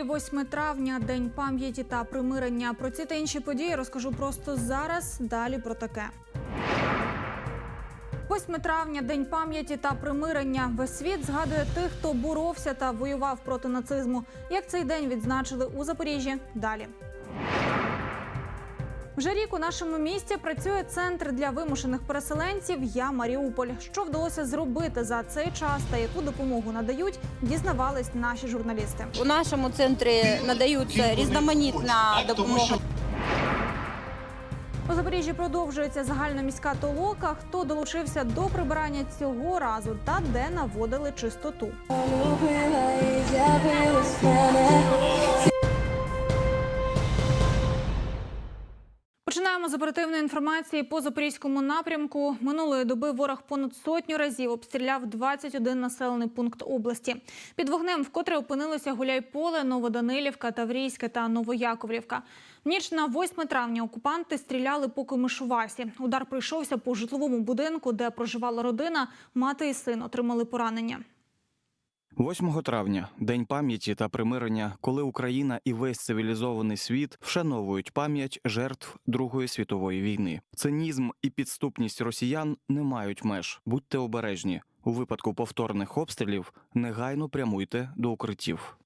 історії 8 травня, день пам'яті та примирення. Про ці та інші події розкажу просто зараз. Далі про таке. 8 травня день пам'яті та примирення. Весь світ згадує тих, хто боровся та воював проти нацизму. Як цей день відзначили у Запоріжжі? Далі. Вже рік у нашому місті працює центр для вимушених переселенців Я Маріуполь. Що вдалося зробити за цей час та яку допомогу надають, дізнавались наші журналісти. У нашому центрі надаються різноманітна допомога. У Запоріжжі продовжується загальна міська толока. Хто долучився до прибирання цього разу та де наводили чистоту? Починаємо з оперативної інформації по запорізькому напрямку. Минулої доби ворог понад сотню разів обстріляв 21 населений пункт області. Під вогнем вкотре опинилися Гуляйполе, Новоданилівка, Таврійське та Новояковлівка. Ніч на 8 травня окупанти стріляли по Комишувасі. Удар прийшовся по житловому будинку, де проживала родина. Мати і син отримали поранення. 8 травня день пам'яті та примирення, коли Україна і весь цивілізований світ вшановують пам'ять жертв Другої світової війни. Цинізм і підступність росіян не мають меж. Будьте обережні. У випадку повторних обстрілів негайно прямуйте до укриттів.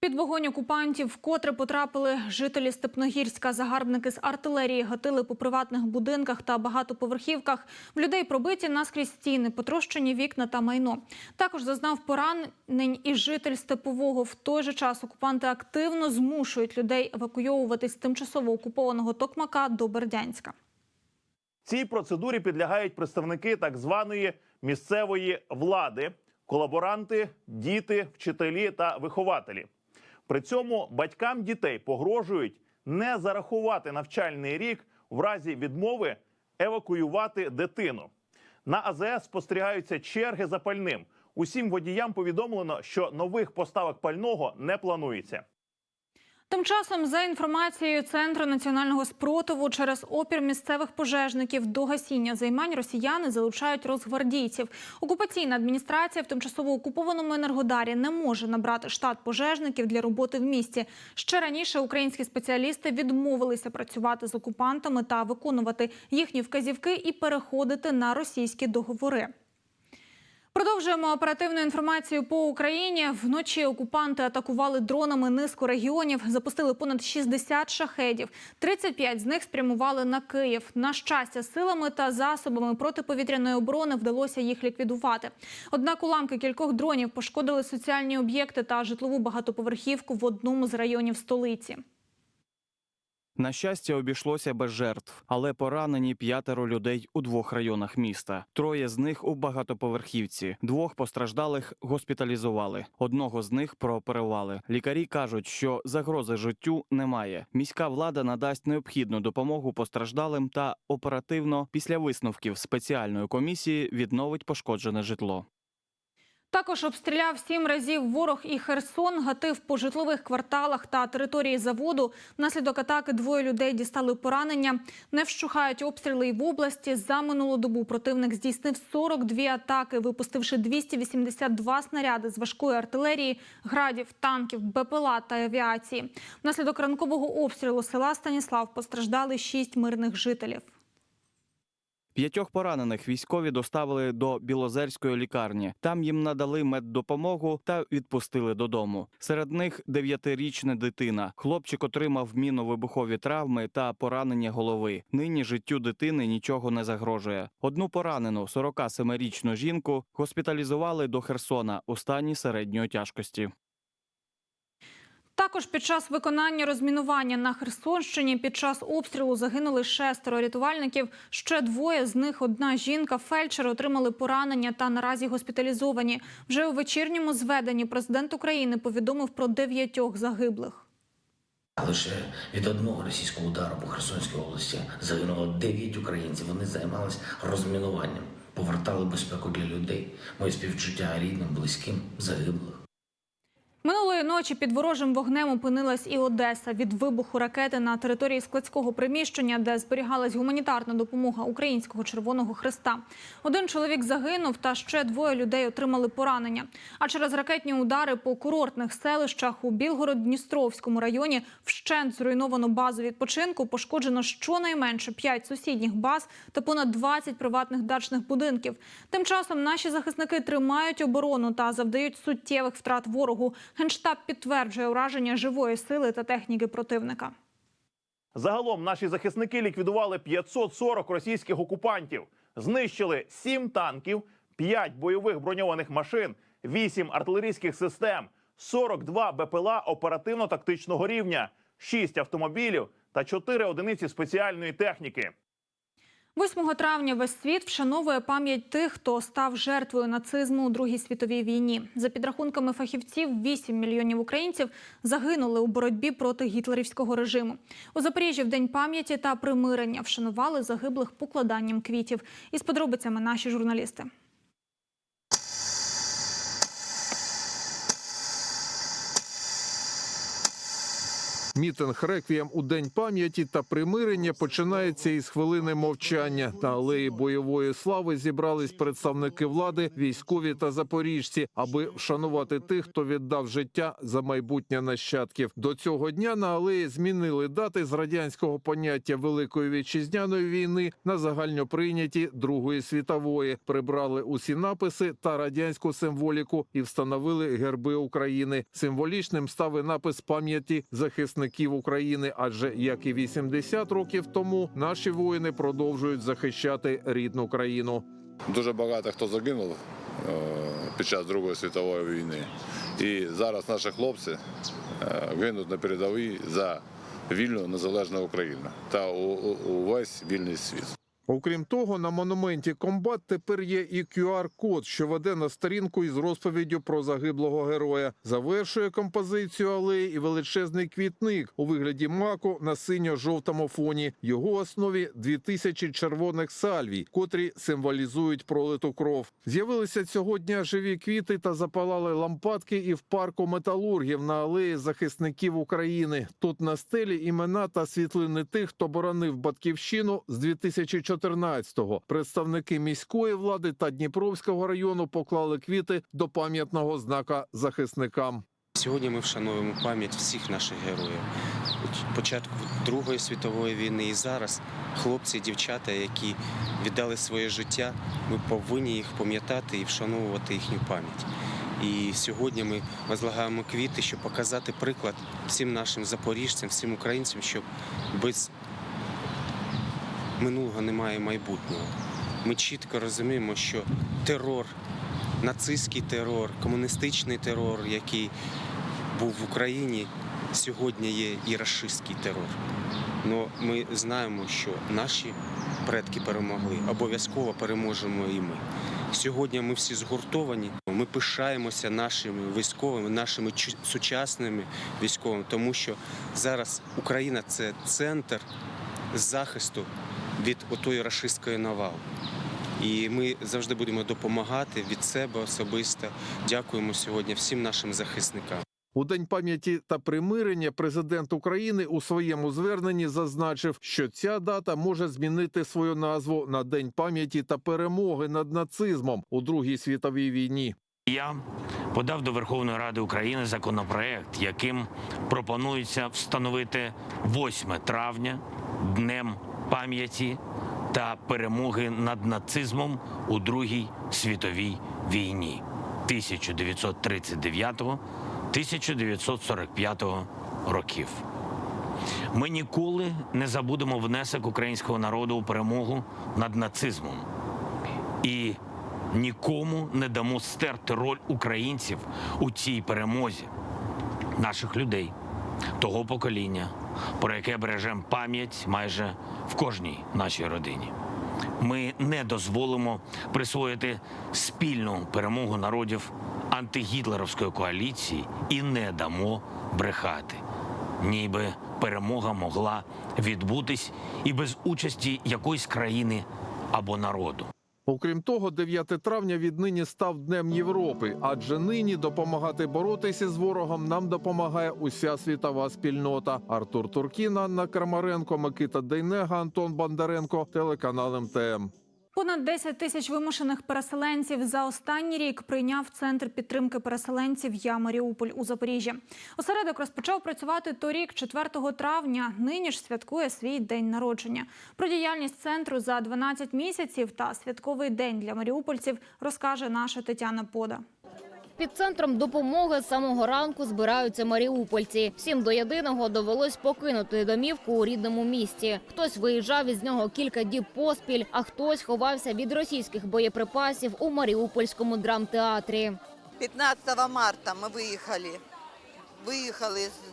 Під вогонь окупантів вкотре потрапили жителі Степногірська. Загарбники з артилерії гатили по приватних будинках та багатоповерхівках. В людей пробиті наскрізь стіни, потрощені вікна та майно. Також зазнав поранень і житель Степового. В той же час окупанти активно змушують людей евакуйовуватись з тимчасово окупованого Токмака до Бердянська. Цій процедурі підлягають представники так званої місцевої влади, колаборанти, діти, вчителі та вихователі. При цьому батькам дітей погрожують не зарахувати навчальний рік в разі відмови евакуювати дитину. На АЗС спостерігаються черги за пальним. Усім водіям повідомлено, що нових поставок пального не планується. Тим часом, за інформацією Центру національного спротиву, через опір місцевих пожежників до гасіння займань росіяни залучають розгвардійців. Окупаційна адміністрація в тимчасово окупованому енергодарі не може набрати штат пожежників для роботи в місті. Ще раніше українські спеціалісти відмовилися працювати з окупантами та виконувати їхні вказівки і переходити на російські договори. Продовжуємо оперативну інформацію по Україні. Вночі окупанти атакували дронами низку регіонів, запустили понад 60 шахедів. 35 з них спрямували на Київ. На щастя, силами та засобами протиповітряної оборони вдалося їх ліквідувати. Однак уламки кількох дронів пошкодили соціальні об'єкти та житлову багатоповерхівку в одному з районів столиці. На щастя, обійшлося без жертв, але поранені п'ятеро людей у двох районах міста. Троє з них у багатоповерхівці. Двох постраждалих госпіталізували. Одного з них прооперували. Лікарі кажуть, що загрози життю немає. Міська влада надасть необхідну допомогу постраждалим та оперативно після висновків спеціальної комісії відновить пошкоджене житло. Також обстріляв сім разів ворог і Херсон, гатив по житлових кварталах та території заводу. Внаслідок атаки двоє людей дістали поранення. Не вщухають обстріли і в області. За минулу добу противник здійснив 42 атаки, випустивши 282 снаряди з важкої артилерії, градів, танків, БПЛА та авіації. Внаслідок ранкового обстрілу села Станіслав постраждали шість мирних жителів. П'ятьох поранених військові доставили до Білозерської лікарні. Там їм надали меддопомогу та відпустили додому. Серед них дев'ятирічна дитина. Хлопчик отримав міновибухові травми та поранення голови. Нині життю дитини нічого не загрожує. Одну поранену 47-річну жінку госпіталізували до Херсона у стані середньої тяжкості. Також під час виконання розмінування на Херсонщині під час обстрілу загинули шестеро рятувальників. Ще двоє з них одна жінка, фельдшер, отримали поранення та наразі госпіталізовані. Вже у вечірньому зведенні президент України повідомив про дев'ятьох загиблих. Лише від одного російського удару по Херсонській області загинуло 9 українців. Вони займалися розмінуванням, повертали безпеку для людей. Моє співчуття рідним, близьким, загиблих. Минулої ночі під ворожим вогнем опинилась і Одеса від вибуху ракети на території складського приміщення, де зберігалась гуманітарна допомога Українського Червоного Христа. Один чоловік загинув, та ще двоє людей отримали поранення. А через ракетні удари по курортних селищах у Білгород-Дністровському районі вщент зруйновано базу відпочинку, пошкоджено щонайменше 5 сусідніх баз та понад 20 приватних дачних будинків. Тим часом наші захисники тримають оборону та завдають суттєвих втрат ворогу. Генштаб підтверджує ураження живої сили та техніки противника. Загалом наші захисники ліквідували 540 російських окупантів, знищили 7 танків, 5 бойових броньованих машин, 8 артилерійських систем, 42 БПЛА оперативно-тактичного рівня, 6 автомобілів та 4 одиниці спеціальної техніки. 8 травня весь світ вшановує пам'ять тих, хто став жертвою нацизму у Другій світовій війні. За підрахунками фахівців, 8 мільйонів українців загинули у боротьбі проти гітлерівського режиму. У Запоріжжі в день пам'яті та примирення вшанували загиблих покладанням квітів. Із подробицями наші журналісти. Мітинг реквієм у день пам'яті та примирення починається із хвилини мовчання. На алеї бойової слави зібрались представники влади, військові та запоріжці, аби вшанувати тих, хто віддав життя за майбутнє нащадків. До цього дня на алеї змінили дати з радянського поняття Великої вітчизняної війни на загальноприйняті Другої світової. Прибрали усі написи та радянську символіку і встановили герби України. Символічним став і напис пам'яті захисників України, адже як і 80 років тому, наші воїни продовжують захищати рідну країну. Дуже багато хто загинув е, під час Другої світової війни. І зараз наші хлопці е, гинуть на передовій за вільну незалежну Україну та увесь вільний світ. Окрім того, на монументі комбат тепер є і QR-код, що веде на сторінку із розповіддю про загиблого героя. Завершує композицію алеї і величезний квітник у вигляді маку на синьо-жовтому фоні. Його основі дві тисячі червоних сальвій, котрі символізують пролиту кров. З'явилися цього дня живі квіти та запалали лампадки і в парку металургів на алеї захисників України. Тут на стелі імена та світлини тих, хто боронив батьківщину з 2014-го. Представники міської влади та Дніпровського району поклали квіти до пам'ятного знака захисникам. Сьогодні ми вшановуємо пам'ять всіх наших героїв. Початку Другої світової війни і зараз хлопці дівчата, які віддали своє життя, ми повинні їх пам'ятати і вшановувати їхню пам'ять. І сьогодні ми возлагаємо квіти, щоб показати приклад всім нашим запоріжцям, всім українцям, що без минулого немає майбутнього. Ми чітко розуміємо, що терор, нацистський терор, комуністичний терор, який був в Україні, сьогодні є і рашистський терор. Но ми знаємо, що наші предки перемогли, обов'язково переможемо і ми. Сьогодні ми всі згуртовані. Ми пишаємося нашими військовими, нашими сучасними військовими, тому що зараз Україна це центр захисту від отої рашистської навали. І ми завжди будемо допомагати від себе особисто. Дякуємо сьогодні всім нашим захисникам. У день пам'яті та примирення президент України у своєму зверненні зазначив, що ця дата може змінити свою назву на День пам'яті та перемоги над нацизмом у Другій світовій війні. Я подав до Верховної Ради України законопроект, яким пропонується встановити 8 травня днем пам'яті та перемоги над нацизмом у Другій світовій війні 1939-1945 років. Ми ніколи не забудемо внесок українського народу у перемогу над нацизмом. І нікому не дамо стерти роль українців у цій перемозі, наших людей, того покоління, про яке бережемо пам'ять майже в кожній нашій родині. Ми не дозволимо присвоїти спільну перемогу народів антигітлерівської коаліції і не дамо брехати, ніби перемога могла відбутись і без участі якоїсь країни або народу. Окрім того, 9 травня віднині став Днем Європи, адже нині допомагати боротися з ворогом нам допомагає уся світова спільнота. Артур Туркін, Анна Кармаренко, Микита Дейнега, Антон Бондаренко, телеканал МТМ. Понад 10 тисяч вимушених переселенців за останній рік прийняв центр підтримки переселенців Я Маріуполь у Запоріжжі. Осередок розпочав працювати торік, 4 травня. Нині ж святкує свій день народження. Про діяльність центру за 12 місяців та святковий день для маріупольців розкаже наша Тетяна Пода. Під центром допомоги з самого ранку збираються маріупольці. Всім до єдиного довелось покинути домівку у рідному місті. Хтось виїжджав із нього кілька діб поспіль, а хтось ховався від російських боєприпасів у маріупольському драмтеатрі. 15 марта ми выехали.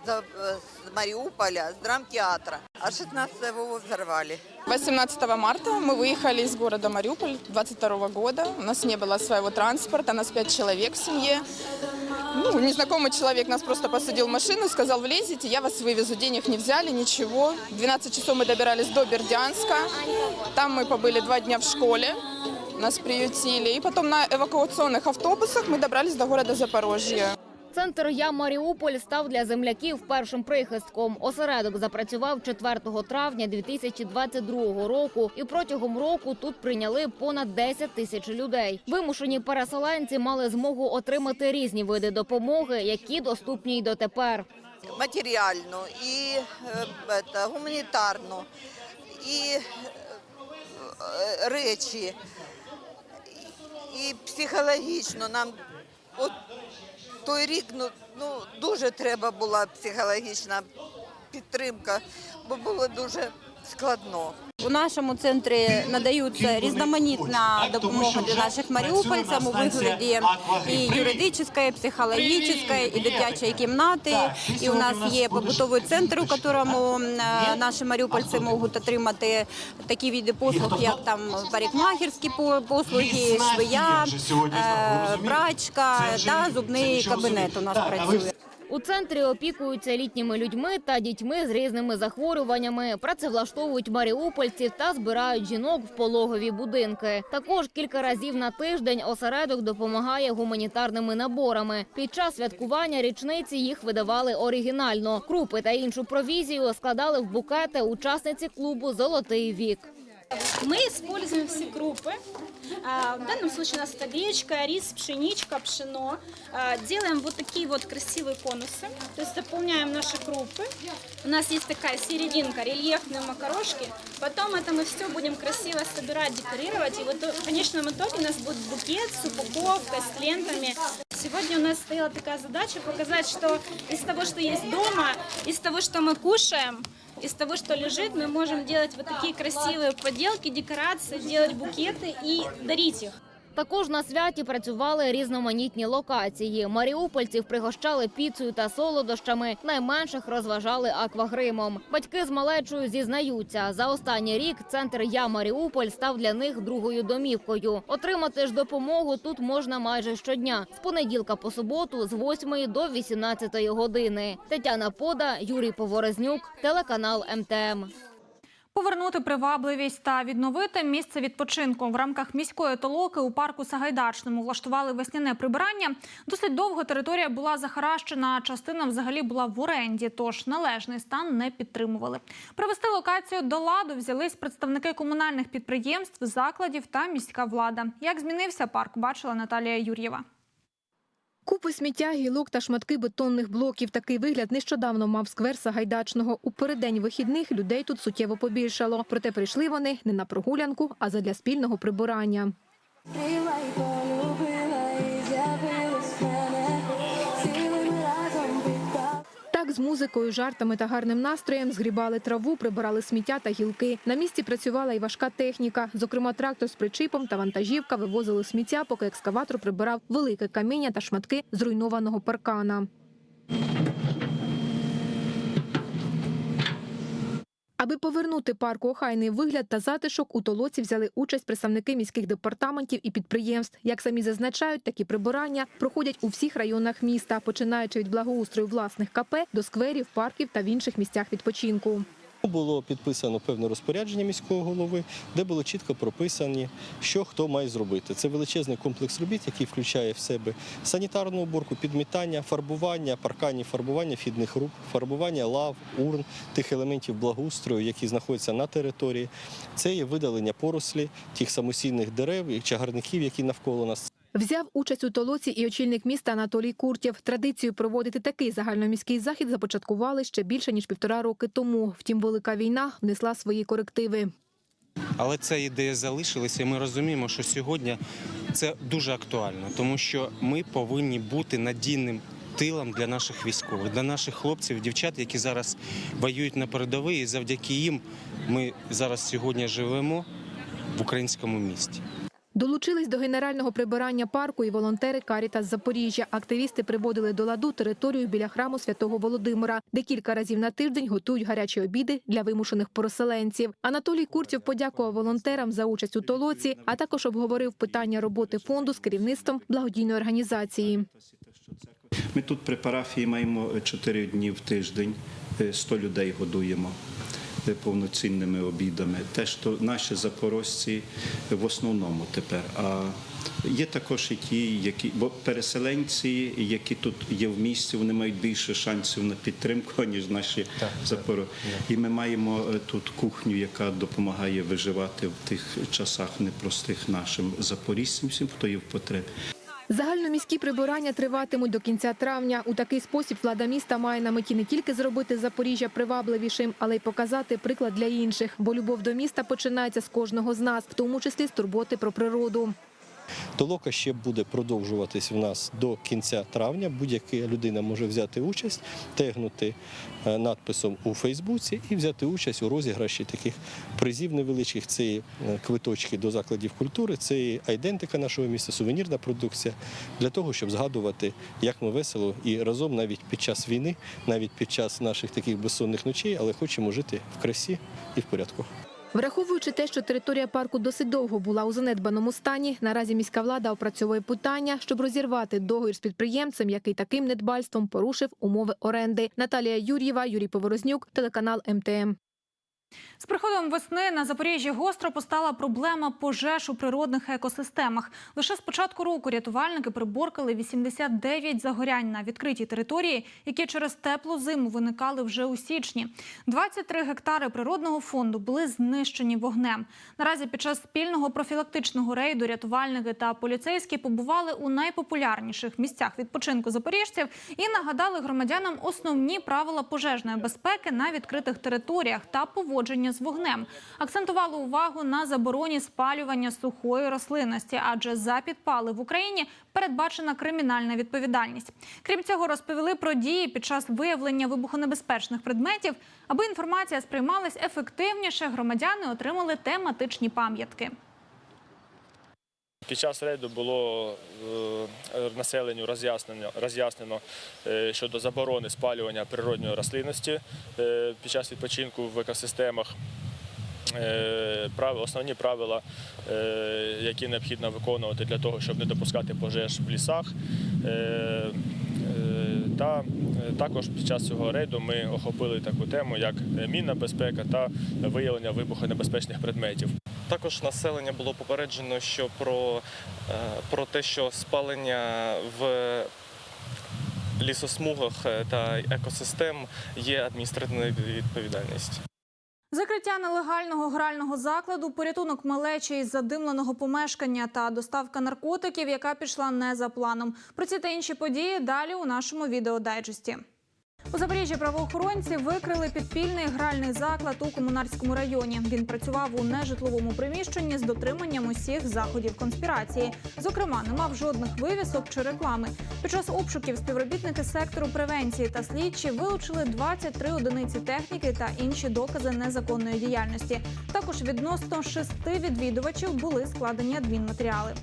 За- э, с Мариуполя, с драмтеатра. А 16 его взорвали. 18 марта мы выехали из города Мариуполь 22 года. У нас не было своего транспорта, нас пять человек в семье. Ну, незнакомый человек нас просто посадил в машину, сказал, влезете, я вас вывезу. Денег не взяли, ничего. В 12 часов мы добирались до Бердянска. Там мы побыли два дня в школе. Нас приютили. И потом на эвакуационных автобусах мы добрались до города Запорожье. Центр Я Маріуполь став для земляків першим прихистком. Осередок запрацював 4 травня 2022 року, і протягом року тут прийняли понад 10 тисяч людей. Вимушені переселенці мали змогу отримати різні види допомоги, які доступні й дотепер. Материальну и э, это, гуманитарну, и э, речі, і психологічно. Нам от той рік ну, ну, дуже треба була психологічна підтримка, бо було дуже складно. У нашому центрі надаються різноманітна допомога для наших маріупольців у вигляді і юридичної, і психологічної, і дитячої кімнати. І у нас є побутовий центр, у якому е, наші маріупольці можуть отримати такі види послуг, як там парикмахерські по- послуги, швия, е, прачка та зубний кабінет у нас працює. У центрі опікуються літніми людьми та дітьми з різними захворюваннями, працевлаштовують маріупольців та збирають жінок в пологові будинки. Також кілька разів на тиждень осередок допомагає гуманітарними наборами. Під час святкування річниці їх видавали оригінально. Крупи та іншу провізію складали в букети учасниці клубу Золотий вік. Мы используем все крупы. А, В данном случае у нас это гречка, рис, пшеничка, пшено. А, Делаем вот такие вот красивые конусы. То есть заполняем наши крупы. У нас есть такая серединка, рельефные макарошки. Потом это мы все будем красиво собирать, декорировать. И вот в конечном итоге у нас будет букет с упаковкой, с лентами. Сегодня у нас стояла такая задача показать, что из того, что есть дома, из того, что мы кушаем, из того, что лежит, мы можем делать вот такие красивые поделки, декорации, делать букеты и дарить их. Також на святі працювали різноманітні локації. Маріупольців пригощали піцею та солодощами, найменших розважали аквагримом. Батьки з малечою зізнаються, за останній рік центр Я Маріуполь став для них другою домівкою. Отримати ж допомогу тут можна майже щодня з понеділка по суботу з 8 до 18 години. Тетяна Пода, Юрій Поворознюк, телеканал МТМ. Повернути привабливість та відновити місце відпочинку в рамках міської толоки у парку Сагайдачному влаштували весняне прибирання. Досить довго територія була захаращена, частина взагалі була в оренді, тож належний стан не підтримували. Привести локацію до ладу взялись представники комунальних підприємств, закладів та міська влада. Як змінився парк, бачила Наталія Юр'єва. Купи сміття, гілок та шматки бетонних блоків. Такий вигляд нещодавно мав сквер Сагайдачного. У переддень вихідних людей тут суттєво побільшало. Проте прийшли вони не на прогулянку, а задля спільного прибирання. Прийма й полюбила, з музикою, жартами та гарним настроєм згрібали траву, прибирали сміття та гілки. На місці працювала і важка техніка. Зокрема, трактор з причіпом та вантажівка вивозили сміття, поки екскаватор прибирав велике каміння та шматки зруйнованого паркана. Аби повернути парку охайний вигляд та затишок, у толоці взяли участь представники міських департаментів і підприємств. Як самі зазначають, такі прибирання проходять у всіх районах міста, починаючи від благоустрою власних КП до скверів, парків та в інших місцях відпочинку. Було підписано певне розпорядження міського голови, де було чітко прописані, що хто має зробити. Це величезний комплекс робіт, який включає в себе санітарну уборку, підмітання, фарбування, парканні фарбування фідних рук, фарбування лав, урн, тих елементів благоустрою, які знаходяться на території. Це є видалення порослі, тих самосійних дерев і чагарників, які навколо нас. Взяв участь у толоці і очільник міста Анатолій Куртєв. Традицію проводити такий загальноміський захід започаткували ще більше ніж півтора роки тому. Втім, велика війна внесла свої корективи. Але ця ідея залишилася, і ми розуміємо, що сьогодні це дуже актуально, тому що ми повинні бути надійним тилом для наших військових, для наших хлопців, дівчат, які зараз воюють на передовій, і завдяки їм ми зараз сьогодні живемо в українському місті. Долучились до генерального прибирання парку і волонтери Карітас Запоріжжя. Активісти приводили до ладу територію біля храму святого Володимира, де кілька разів на тиждень готують гарячі обіди для вимушених переселенців. Анатолій Куртєв подякував волонтерам за участь у толоці, а також обговорив питання роботи фонду з керівництвом благодійної організації. Ми тут при парафії маємо 4 дні в тиждень, е, 100 людей годуємо е, повноцінними обідами. Те, що наші запорожці в основному тепер. А є також і ті, які бо переселенці, які тут є в місті, вони мають більше шансів на підтримку, ніж наші запоро. І ми маємо е, тут кухню, яка допомагає виживати в тих часах непростих нашим запоріжцям, всім, хто є в потребі. Загальноміські прибирання триватимуть до кінця травня. У такий спосіб влада міста має на меті не тільки зробити Запоріжжя привабливішим, але й показати приклад для інших. Бо любов до міста починається з кожного з нас, в тому числі з турботи про природу. Толока ще буде продовжуватись в нас до кінця травня. Будь-яка людина може взяти участь, тегнути е, надписом у Фейсбуці і взяти участь у розіграші таких призів невеличких. Це е, квиточки до закладів культури, це айдентика нашого міста, сувенірна продукція для того, щоб згадувати, як ми весело і разом навіть під час війни, навіть під час наших таких безсонних ночей, але хочемо жити в красі і в порядку. Враховуючи те, що територія парку досить довго була у занедбаному стані, наразі міська влада опрацьовує питання, щоб розірвати договір з підприємцем, який таким недбальством порушив умови оренди. Наталія Юр'єва, Юрій Поворознюк, телеканал МТМ. З приходом весни на Запоріжжі гостро постала проблема пожеж у природних екосистемах. Лише з початку року рятувальники приборкали 89 загорянь на відкритій території, які через теплу зиму виникали вже у січні. 23 гектари природного фонду були знищені вогнем. Наразі під час спільного профілактичного рейду рятувальники та поліцейські побували у найпопулярніших місцях відпочинку запоріжців і нагадали громадянам основні правила пожежної безпеки на відкритих територіях та поводження з вогнем. Акцентували увагу на забороні спалювання сухої рослинності, адже за підпали в Україні передбачена кримінальна відповідальність. Крім цього, розповіли про дії під час виявлення вибухонебезпечних предметів. Аби інформація сприймалась ефективніше, громадяни отримали тематичні пам'ятки. Під час рейду було е, населенню роз'яснено, роз'яснено щодо заборони спалювання природньої рослинності е, під час відпочинку в екосистемах. Е, Основні правила, які необхідно виконувати для того, щоб не допускати пожеж в лісах. Та також під час цього рейду ми охопили таку тему, як мінна безпека та виявлення вибухонебезпечних предметів. Також населення було попереджено, що про, е, про те, що спалення в лісосмугах е, та екосистем є адміністративна відповідальність. Закриття нелегального грального закладу, порятунок малечі із задимленого помешкання та доставка наркотиків, яка пішла не за планом. Про ці та інші події далі у нашому відеодайджесті. У Запоріжжі правоохоронці викрили підпільний гральний заклад у комунарському районі. Він працював у нежитловому приміщенні з дотриманням усіх заходів конспірації. Зокрема, не мав жодних вивісок чи реклами. Під час обшуків співробітники сектору превенції та слідчі вилучили 23 одиниці техніки та інші докази незаконної діяльності. Також відносно шести відвідувачів були складені адмінматеріали.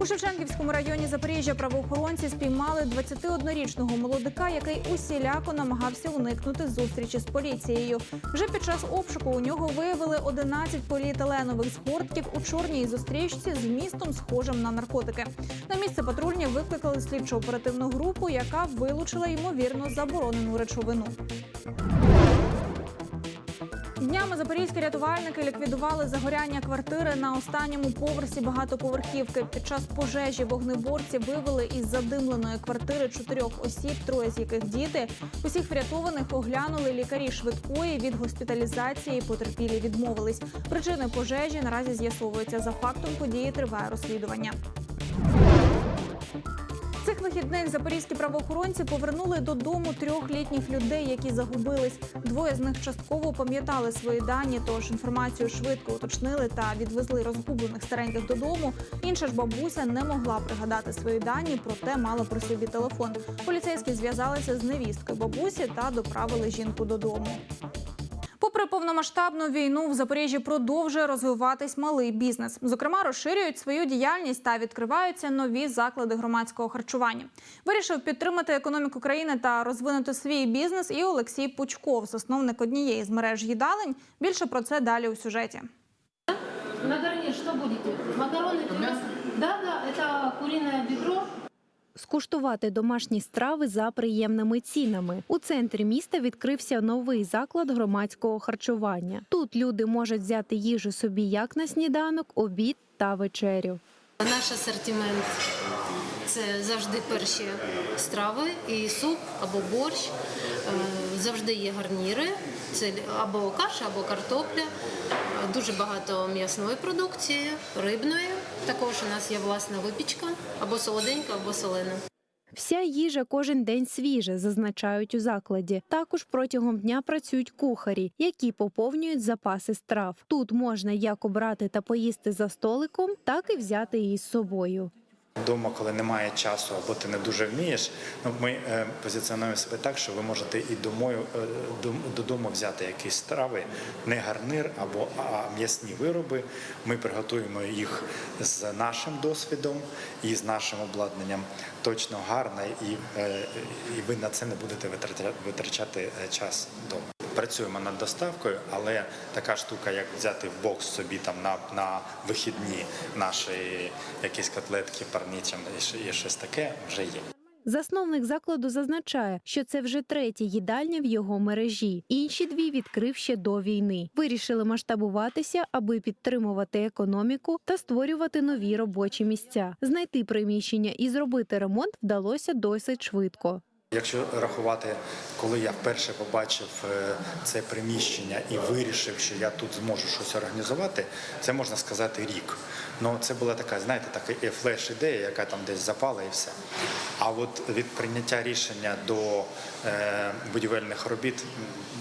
У Шевченківському районі Запоріжжя правоохоронці спіймали 21-річного молодика, який усіляко намагався уникнути зустрічі з поліцією. Вже під час обшуку у нього виявили 11 поліетиленових згортків у чорній зустрічці з містом, схожим на наркотики. На місце патрульні викликали слідчо-оперативну групу, яка вилучила ймовірно заборонену речовину. Днями запорізькі рятувальники ліквідували загоряння квартири на останньому поверсі багатоповерхівки. Під час пожежі вогнеборці вивели із задимленої квартири чотирьох осіб, троє з яких діти. Усіх врятованих оглянули лікарі швидкої від госпіталізації. Потерпілі відмовились. Причини пожежі наразі з'ясовуються. За фактом події триває розслідування. Вихідних запорізькі правоохоронці повернули додому трьох літніх людей, які загубились. Двоє з них частково пам'ятали свої дані, тож інформацію швидко уточнили та відвезли розгублених стареньких додому. Інша ж бабуся не могла пригадати свої дані, проте мала при собі телефон. Поліцейські зв'язалися з невісткою бабусі та доправили жінку додому. Попри повномасштабну війну, в Запоріжжі продовжує розвиватись малий бізнес. Зокрема, розширюють свою діяльність та відкриваються нові заклади громадського харчування. Вирішив підтримати економіку країни та розвинути свій бізнес. І Олексій Пучков, засновник однієї з мереж їдалень. Більше про це далі у сюжеті. На гарнир что будете? Макароны, пюре? Да, да, это куриное бедро. Скуштувати домашні страви за приємними цінами. У центрі міста відкрився новий заклад громадського харчування. Тут люди можуть взяти їжу собі як на сніданок, обід та вечерю. Наш асортимент це завжди перші страви і суп або борщ. Завжди є гарніри. Це або каша, або картопля. Дуже багато м'ясної продукції, рибної. Також у нас є власна випічка або солоденька, або солена. Вся їжа кожен день свіжа, зазначають у закладі. Також протягом дня працюють кухарі, які поповнюють запаси страв. Тут можна як обрати та поїсти за столиком, так і взяти її з собою. Вдома, коли немає часу або ти не дуже вмієш, ну ми е, позиціонуємо себе так, що ви можете і домою е, дом- додому взяти якісь страви, не гарнир або м'ясні вироби. Ми приготуємо їх з нашим досвідом і з нашим обладнанням точно гарно, і, е, і ви на це не будете витрачати, час вдома. Працюємо над доставкою, але така штука, як взяти в бокс собі там на, на вихідні наші якісь котлетки, парнічим і щось таке вже є. Засновник закладу зазначає, що це вже третя їдальня в його мережі. Інші дві відкрив ще до війни. Вирішили масштабуватися, аби підтримувати економіку та створювати нові робочі місця. Знайти приміщення і зробити ремонт вдалося досить швидко. Якщо рахувати, коли я вперше побачив е, це приміщення і вирішив, що я тут зможу щось організувати, це можна сказати рік. Ну це була така, знаєте, така флеш-ідея, яка там десь запала і все. А от від прийняття рішення до е, будівельних робіт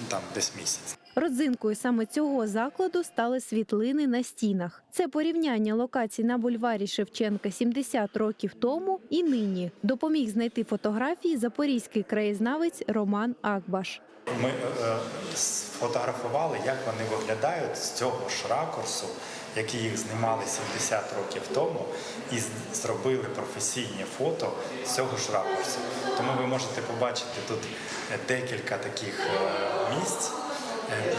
там десь місяць. Родзинкою саме цього закладу стали світлини на стінах. Це порівняння локацій на бульварі Шевченка 70 років тому і нині. Допоміг знайти фотографії запорізький краєзнавець Роман Акбаш. Ми е, е, сфотографували, як вони виглядають з цього ж ракурсу, які їх знімали 70 років тому, і зробили професійні фото з цього ж ракурсу. Тому ви можете побачити тут е, декілька таких е, місць,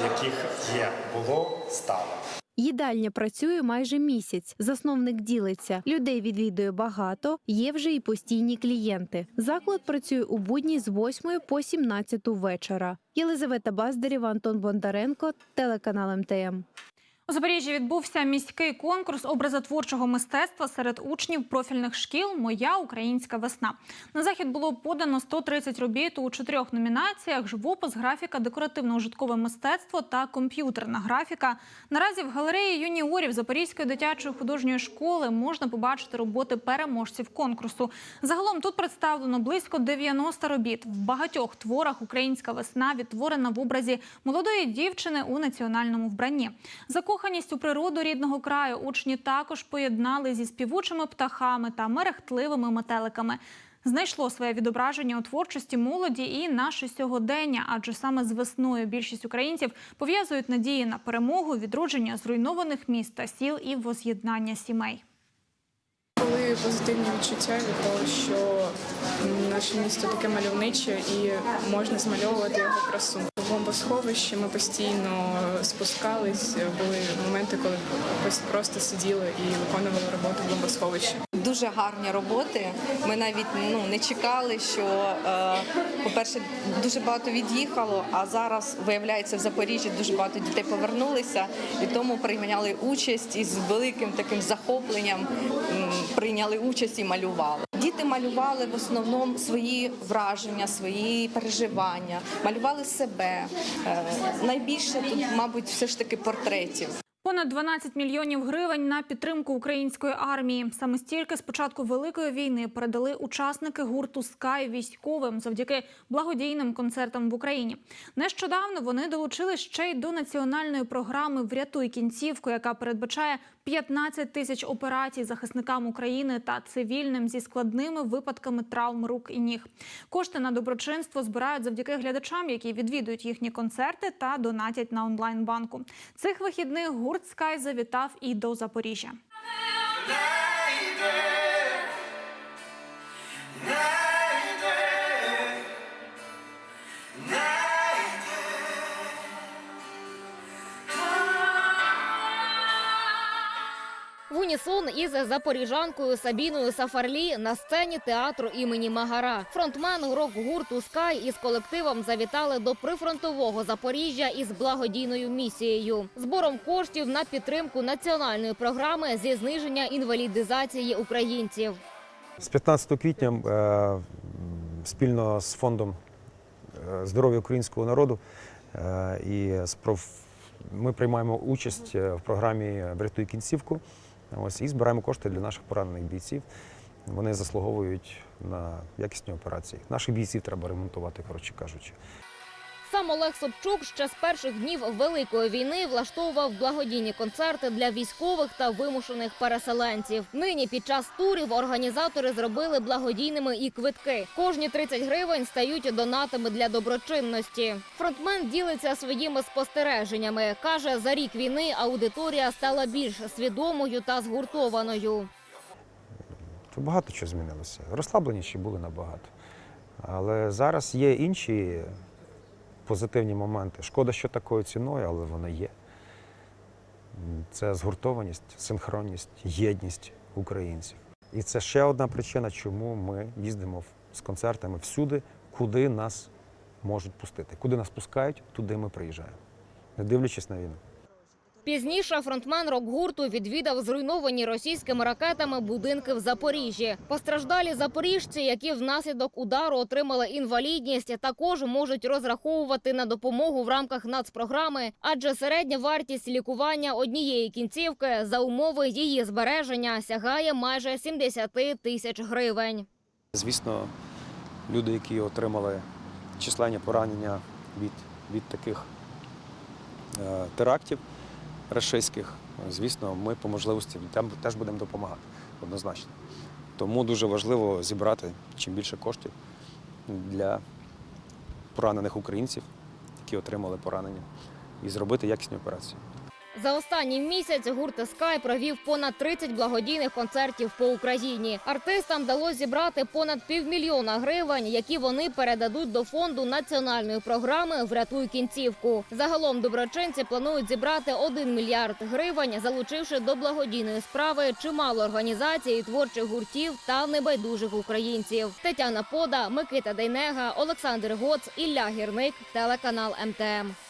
яких є було стало. Їдальня працює майже місяць. Засновник ділиться. Людей відвідує багато, є вже і постійні клієнти. Заклад працює у будні з 8 по 17 вечора. Єлизавета Баздарєва, Антон Бондаренко, телеканал МТМ. У Запоріжжі відбувся міський конкурс образотворчого мистецтва серед учнів профільних шкіл Моя українська весна. На захід було подано 130 робіт у чотирьох номінаціях: живопис, графіка, декоративно-ужиткове мистецтво та комп'ютерна графіка. Наразі в галереї юніорів Запорізької дитячої художньої школи можна побачити роботи переможців конкурсу. Загалом тут представлено близько 90 робіт. В багатьох творах українська весна відтворена в образі молодої дівчини у національному вбранні. Закоханість у природу рідного краю учні також поєднали зі співучими птахами та мерехтливими метеликами. Знайшло своє відображення у творчості молоді і наше сьогодення, адже саме з весною більшість українців пов'язують надії на перемогу, відродження зруйнованих міст та сіл і воз'єднання сімей. Відчуваю позитивні відчуття від того, що наше місто таке мальовниче і можна змальовувати його красу. Бомбосховищі ми постійно спускались. Були моменти, коли просто сиділи і виконували роботу в бомбосховищі. Дуже гарні роботи. Ми навіть ну не чекали, що е, по-перше, дуже багато від'їхало. А зараз виявляється в Запоріжжі дуже багато дітей повернулися і тому прийняли участь із великим таким захопленням. Прийняли участь і малювали. Діти малювали в основному свої враження, свої переживання, малювали себе. Е, Найбільше тут, мабуть, все ж таки портретів. Понад 12 мільйонів гривень на підтримку української армії. Саме стільки з початку великої війни передали учасники гурту Скай військовим завдяки благодійним концертам в Україні. Нещодавно вони долучились ще й до національної програми Врятуй кінцівку, яка передбачає 15 тисяч операцій захисникам України та цивільним зі складними випадками травм рук і ніг. Кошти на доброчинство збирають завдяки глядачам, які відвідують їхні концерти та донатять на онлайн банку. Цих вихідних гурт Скай завітав і до Запоріжжя. В унісон із запоріжанкою Сабіною Сафарлі на сцені театру імені Магара. Фронтмен рок-гурту Скай із колективом завітали до прифронтового Запоріжжя із благодійною місією збором коштів на підтримку національної програми зі зниження інвалідизації українців. З 15 квітня е, спільно з фондом е, здоров'я українського народу е, і з ми приймаємо участь в програмі Врятуй кінцівку. Ось і збираємо кошти для наших поранених бійців. Вони заслуговують на якісні операції. Наших бійців треба ремонтувати, коротше кажучи. Сам Олег Собчук ще з перших днів Великої війни влаштовував благодійні концерти для військових та вимушених переселенців. Нині під час турів організатори зробили благодійними і квитки. Кожні 30 гривень стають донатами для доброчинності. Фронтмен ділиться своїми спостереженнями. каже, за рік війни аудиторія стала більш свідомою та згуртованою. Багато чого змінилося. Розслабленіші були набагато. Але зараз є інші позитивні моменти. Шкода, що такою ціною, але вона є. Це згуртованість, синхронність, єдність українців. І це ще одна причина, чому ми їздимо з концертами всюди, куди нас можуть пустити. Куди нас пускають, туди ми приїжджаємо, не дивлячись на війну. Пізніше фронтмен рок-гурту відвідав зруйновані російськими ракетами будинки в Запоріжжі. Постраждалі запоріжці, які внаслідок удару отримали інвалідність, також можуть розраховувати на допомогу в рамках нацпрограми, адже середня вартість лікування однієї кінцівки за умови її збереження сягає майже 70 тисяч гривень. Звісно, люди, які отримали численні поранення від, від таких е, терактів рашистських, звісно, ми по можливості там теж будемо допомагати однозначно. Тому дуже важливо зібрати чим більше коштів для поранених українців, які отримали поранення, і зробити якісні операції. За останній місяць гурт Скай провів понад 30 благодійних концертів по Україні. Артистам вдалося зібрати понад півмільйона гривень, які вони передадуть до фонду національної програми Врятуй кінцівку. Загалом доброчинці планують зібрати 1 мільярд гривень, залучивши до благодійної справи чимало організацій, творчих гуртів та небайдужих українців. Тетяна Пода, Микита Дейнега, Олександр Гоц, Ілля Гірник, телеканал МТМ.